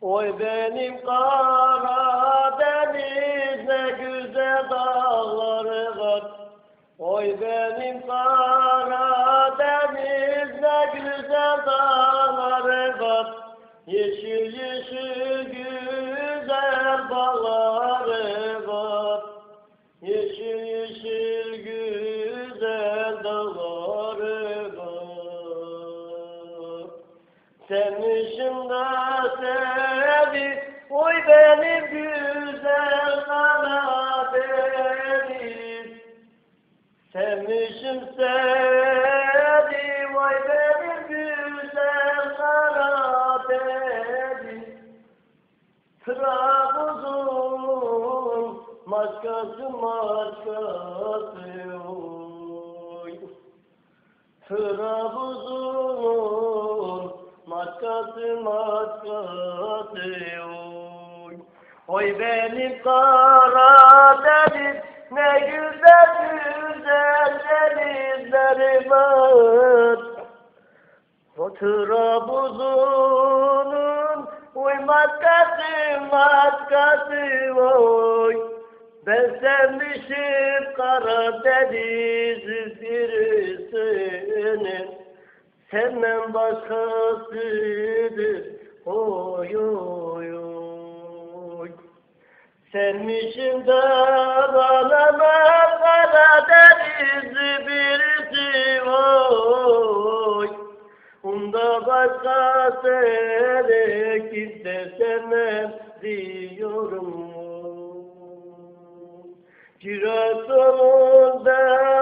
Oy benim Karadeniz ne güzel dağları var. Oy benim Karadeniz ne güzel dağları var. Yeşil yeşil Sevmişim de seni, oy benim güzel Karadeniz. Sevmişim seni, vay benim güzel Karadeniz. Trabzon, maskası maskası oy. Trabzon, maskası maskası oy. Oy benim Karadeniz, ne güzel güzel denizleri var. O Trabzon'un oy maskası maskası oy. Ben sevmişim Karadeniz birisini. Sevmem başkasıdır oy oy oy. Sevmişim de bana Karadeniz birisi oy. Onda başka seni kimse sevmez diyorum. Giresun'un dağlara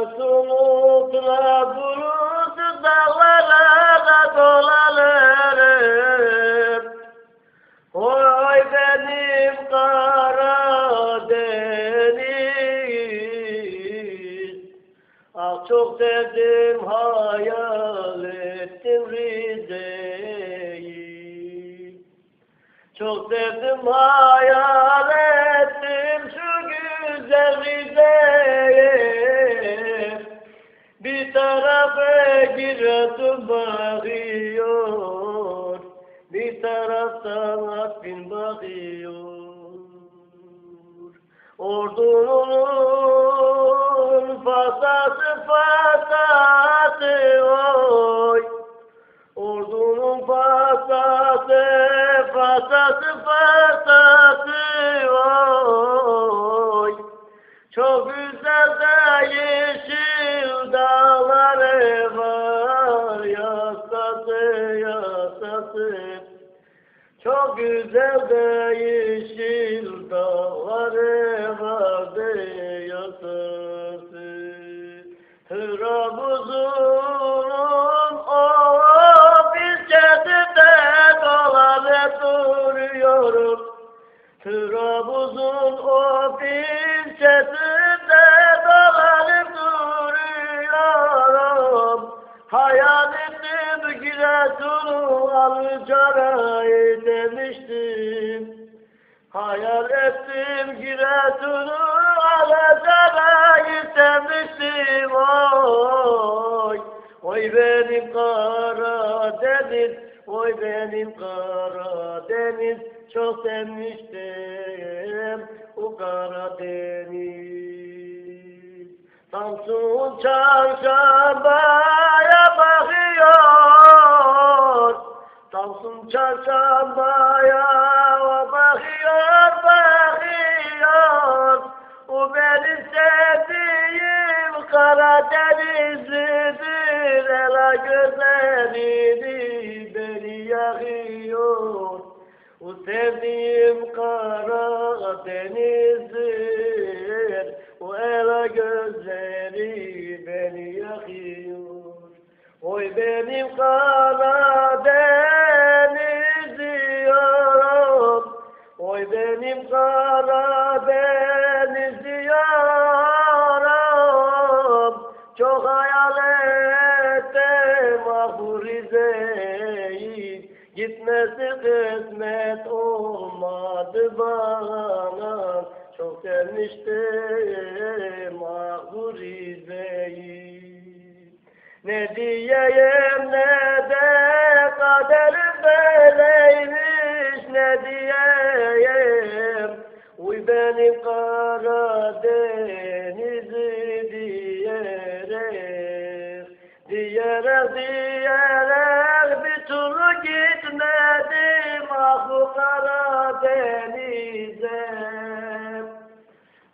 Giresun'un Trabzon'un dağlara dolanırım. Oy benim Karadeniz Ah çok sevdim hayal ettim Rize'yi Çok sevdim hayal Giresun bakıyor Bir taraftan Artvin bakıyor Ordunun fasası fasası oy. Ordunun fasası fasası fasası yasası çok güzel de yeşil dağları vardı yasası. Trabzon'un o bilçesinde dolanıp duruyorum. Trabzon o bilçesinde ettim Giresun'u Alıcara'yı demiştim. Hayal ettim Giresun'u Alıcara'yı demiştim. Oy, oy benim Karadeniz, oy benim Karadeniz. Çok sevmiştim o Karadeniz. Samsun çarşambaya Çarşambaya bakıyor, bakıyor. O benim sevdiğim Karadenizlidir. Ela gözlerini beni yakıyor. O sevdiğim Karadeniz'dir. O ela gözleri beni yakıyor. Oy benim Karadeniz Benim Karadeniz diyorum. Çok hayal ettim ah bu Rize'yi. Gitmesi kısmet olmadı bana Çok sevmiştim ah bu Rize'yi Ne diyeyim ne de kaderim böyleymiş ne diyeyim Uy benim Karadeniz'i diyerek Diyerek diyerek bir türlü gitmedim. Ah bu Karadeniz'e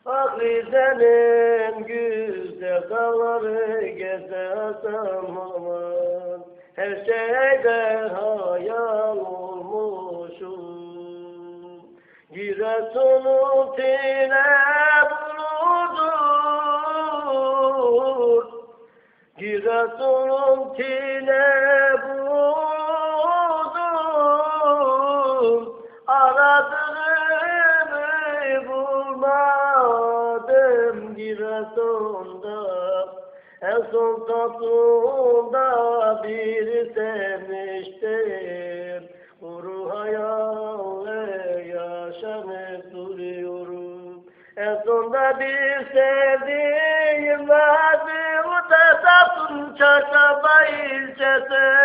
Ah Rize'nin güzel dağları gezesem aman Her şeyde hayal Giresun'un tine buludur Giresun'un tine buldum Aradığımı bulmadım Giresun'da En son tatlımda bir sevmiştim Kuru hayalle bir sevdiğim vardı O da Samsun Çarşamba ilçesindedir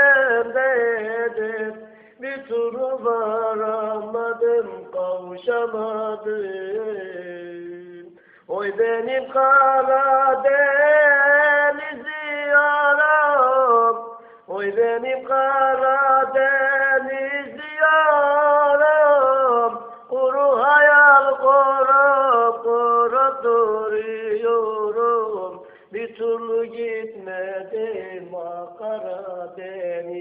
Bir türlü varamadım kavuşamadım. Oy benim Karadeniz'i yaram Oy benim Karadeniz'i Bir türlü gitmedim ah Karadeniz'e